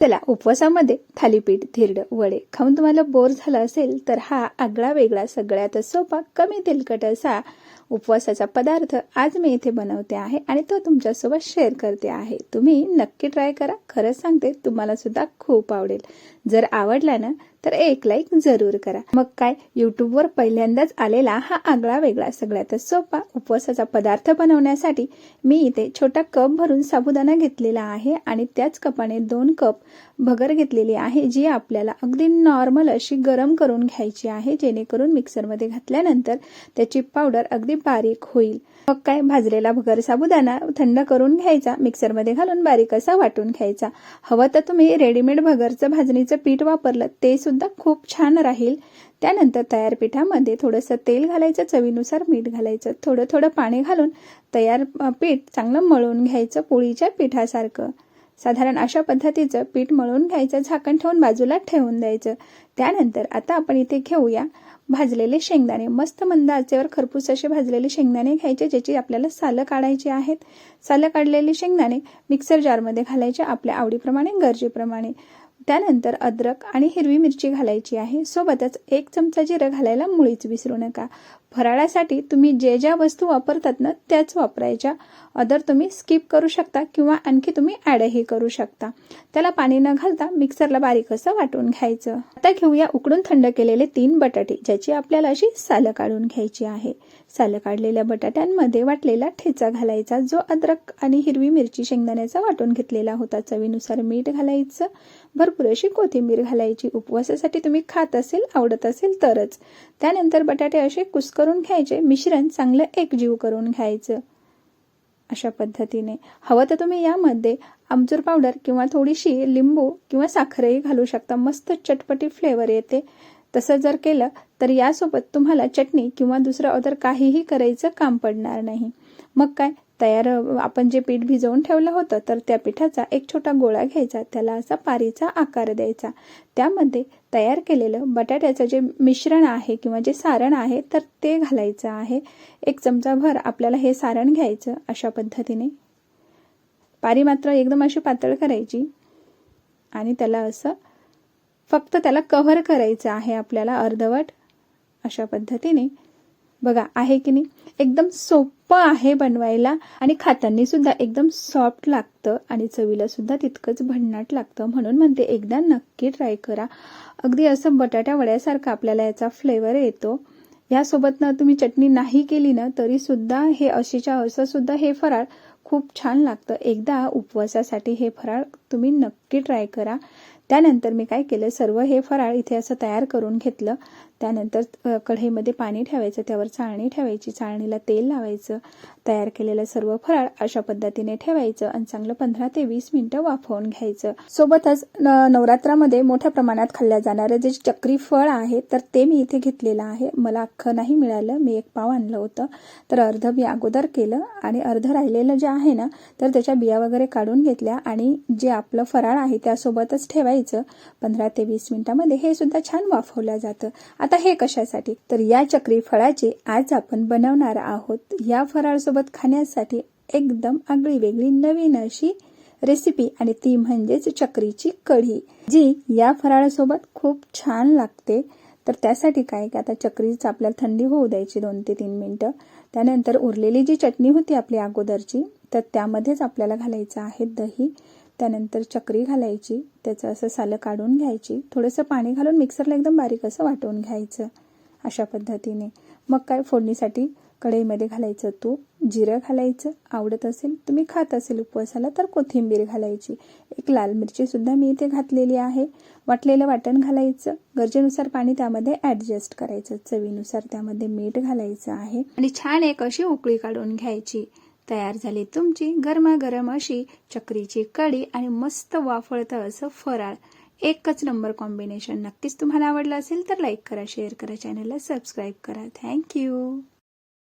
चला उपवासामध्ये थालीपीठ धिरड वडे खाऊन तुम्हाला बोर झाला असेल तर हा आगळा वेगळा सगळ्यात सोपा कमी तेलकट असा उपवासाचा पदार्थ आज मी इथे बनवते आहे आणि तो तुमच्यासोबत शेअर करते आहे. तुम्ही नक्की ट्राय करा. खरंच सांगते तुम्हाला सुद्धा खूप आवडेल. जर आवडला ना तर एक लाईक जरूर करा. मग काय युट्यूबवर पहिल्यांदाच आलेला हा आगळा वेगळा सगळ्यात सोपा उपवासाचा पदार्थ बनवण्यासाठी मी इथे छोटा कप भरून साबुदाणा घेतलेला आहे आणि त्याच कपाने दोन कप भगर घेतलेली आहे जी आपल्याला अगदी नॉर्मल अशी गरम करून घ्यायची आहे जेणेकरून मिक्सरमध्ये घातल्यानंतर त्याची पावडर अगदी बारीक होईल. मग काय भाजलेला भगर साबुदाणा थंड करून घ्यायचा मिक्सरमध्ये घालून बारीक असा वाटून घ्यायचा. हवं तर तुम्ही रेडीमेड भगरचं भाजणीचं पीठ वापरलं ते सुद्धा खूप छान राहील. त्यानंतर तयार पिठामध्ये थोडंसं तेल घालायचं चवीनुसार मीठ घालायचं थोडं थोडं पाणी घालून तयार पीठ चांगलं मळून घ्यायचं पोळीच्या पिठासारखं. साधारण अशा पद्धतीचं पीठ मळून घ्यायचं झाकण ठेवून बाजूला ठेवून द्यायचं. त्यानंतर आता आपण इथे घेऊया भाजलेले शेंगदाणे. मस्त मंद आचेवर खरपूस असे भाजलेले शेंगदाणे घ्यायचे ज्याची आपल्याला सालं काढायची आहेत. सालं काढलेले शेंगदाणे मिक्सर जारमध्ये घालायचे आपल्या आवडीप्रमाणे गरजेप्रमाणे. त्यानंतर अद्रक आणि हिरवी मिरची घालायची आहे. सोबतच एक चमचा जिरं घालायला मुळीच विसरू नका. फराळासाठी तुम्ही जे ज्या वस्तू वापरतात ना त्याच वापरायच्या. अदर तुम्ही स्किप करू शकता किंवा आणखी तुम्ही ॲडही करू शकता. त्याला पाणी न घालता मिक्सरला बारीक असं वाटून घ्यायचं. आता घेऊया उकडून थंड केलेले तीन बटाटे ज्याची आपल्याला अशी सालं काढून घ्यायची आहे. सालं काढलेल्या बटाट्यांमध्ये वाटलेला ठेचा घालायचा जो अद्रक आणि हिरवी मिरची शेंगदाण्याचा वाटून घेतलेला होता. चवीनुसार मीठ घालायचं. भरपूर पुरेशी कोथिंबीर घालायची. उपवासासाठी तुम्ही खात असेल आवडत असेल तरच. त्यानंतर बटाटे असे कुस्करून घ्यायचे. मिश्रण चांगलं एकजीव करून घ्यायचं. अशा पद्धतीने. हवं तर तुम्ही यामध्ये आमचूर पावडर किंवा थोडीशी लिंबू किंवा साखरही घालू शकता. मस्त चटपटी फ्लेवर येते. तसं जर केलं तर यासोबत तुम्हाला चटणी किंवा दुसरं अदर काहीही करायचं काम पडणार नाही. मग काय? तयार आपण जे पीठ भिजवून ठेवलं होतं तर त्या पिठाचा एक छोटा गोळा घ्यायचा. त्याला असा पारीचा आकार द्यायचा. त्यामध्ये तयार केलेलं बटाट्याचं जे मिश्रण आहे किंवा जे सारण आहे तर ते घालायचं आहे. एक चमचाभर आपल्याला हे सारण घ्यायचं अशा पद्धतीने. पारी मात्र एकदम अशी पातळ करायची. आणि त्याला असं फक्त त्याला कव्हर करायचं आहे आपल्याला अर्धवट अशा पद्धतीने. बघा आहे की नाही? एकदम सोपं आहे बनवायला आणि खाताना सुद्धा एकदम सॉफ्ट लागतं आणि चवीला सुद्धा तितकंच भन्नाट लागतं. म्हणून म्हणते एकदा नक्की ट्राय करा. अगदी असं बटाट्या वड्यासारखं आपल्याला याचा फ्लेवर येतो. यासोबत ना तुम्ही चटणी नाही केली ना तरी सुद्धा हे अशीच्या असं सुद्धा हे फराळ खूप छान लागतं. एकदा उपवासासाठी हे फराळ तुम्ही नक्की ट्राय करा. त्यानंतर मी काय केलं सर्व हे फराळ इथे असं तयार करून घेतलं. त्यानंतर कढईमध्ये पाणी ठेवायचं त्यावर चाळणी ठेवायची चाळणीला तेल लावायचं तयार केलेलं सर्व फराळ अशा पद्धतीने ठेवायचं आणि चांगलं पंधरा ते वीस मिनिटं वाफवून घ्यायचं. सोबतच नवरात्रामध्ये मोठ्या प्रमाणात खाल्ल्या जाणारं जे चक्री फळ आहे तर ते मी इथे घेतलेलं आहे. मला अख्खं नाही मिळालं मी एक पाव आणलं होतं. तर अर्ध मी अगोदर केलं आणि अर्ध राहिलेलं जे आहे ना तर त्याच्या बिया वगैरे काढून घेतल्या आणि जे आपलं फराळ आहे त्यासोबतच ठेवायचं. पंधरा ते वीस मिनिटामध्ये हे सुद्धा छान वाफवलं जातं. आता हे कशासाठी? तर या चक्री फळाची आज आपण बनवणार आहोत. या फराळसोबत खाण्यासाठी एकदम आगळी वेगळी नवीन अशी रेसिपी आणि ती म्हणजेच चक्रीची कढी. जी या फराळासोबत खूप छान लागते. तर त्यासाठी काय की आता चक्रीच आपल्याला थंडी होऊ द्यायची दोन ते तीन मिनटं. त्यानंतर उरलेली जी चटणी होती आपली अगोदरची तर त्यामध्येच आपल्याला घालायचं आहे दही. त्यानंतर चक्री घालायची त्याचं असं सालं काढून घ्यायची थोडंसं पाणी घालून मिक्सरला एकदम बारीक असं वाटून घ्यायचं अशा पद्धतीने. मग काय फोडणीसाठी कढईमध्ये घालायचं तूप जिरं घालायचं आवडत असेल तुम्ही खात असेल उपवासाला तर कोथिंबीर घालायची. एक लाल मिरची सुद्धा मी इथे घातलेली आहे. वाटलेलं वाटण घालायचं. गरजेनुसार पाणी त्यामध्ये ॲडजस्ट करायचं. चवीनुसार त्यामध्ये मीठ घालायचं आहे. आणि छान एक अशी उकळी काढून घ्यायची. तयार झाली. तुमची गरमागरम अशी चक्रीची कढी आणि मस्त वाफळतं असं फराळ. एकच नंबर कॉम्बिनेशन. नक्कीच तुम्हाला आवडलं असेल तर लाईक करा शेअर करा चॅनलला सबस्क्राईब करा. थँक्यू.